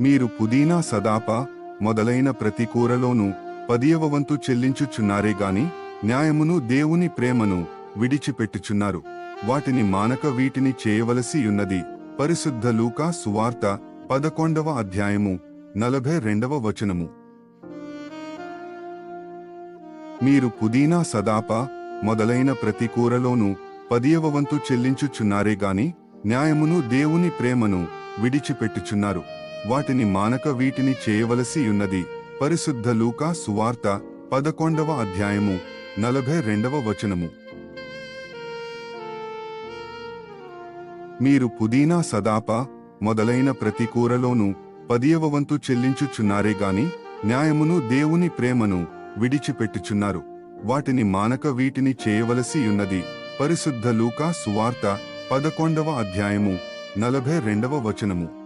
మీరు పుదీనా సదాప మొదలైన ప్రతి కూరలోనూ పదియవ వంతు చెల్లించుచున్నారే గాని న్యాయమును దేవుని ప్రేమను విడిచిపెట్టుచున్నారు. వాటిని మానక వీటిని చేయవలసియున్నది పరిశుద్ధ లూకా సువార్త పదకొండవ అధ్యాయము నలభై రెండవ వచనము. మీరు పుదీనా సదాప మొదలైన ప్రతి కూరలోనూ పదియవ వంతు చెల్లించుచున్నారే గాని న్యాయమును దేవుని ప్రేమను విడిచిపెట్టుచున్నారు. వాటిని మానక వీటిని చేయవలసి ఉన్నది. పరిశుద్ధ లూకా సువార్త పదకొండవ అధ్యాయము నలభై రెండవ వచనము. మీరు పుదీనా సదాప మొదలైన ప్రతి కూరలోనూ పదియవ వంతు చెల్లించుచున్నారే గాని న్యాయమును దేవుని ప్రేమను విడిచిపెట్టుచున్నారు. వాటిని మానక వీటిని చేయవలసి ఉన్నది. పరిశుద్ధ లూకా సువార్త పదకొండవ అధ్యాయము నలభై రెండవ వచనము.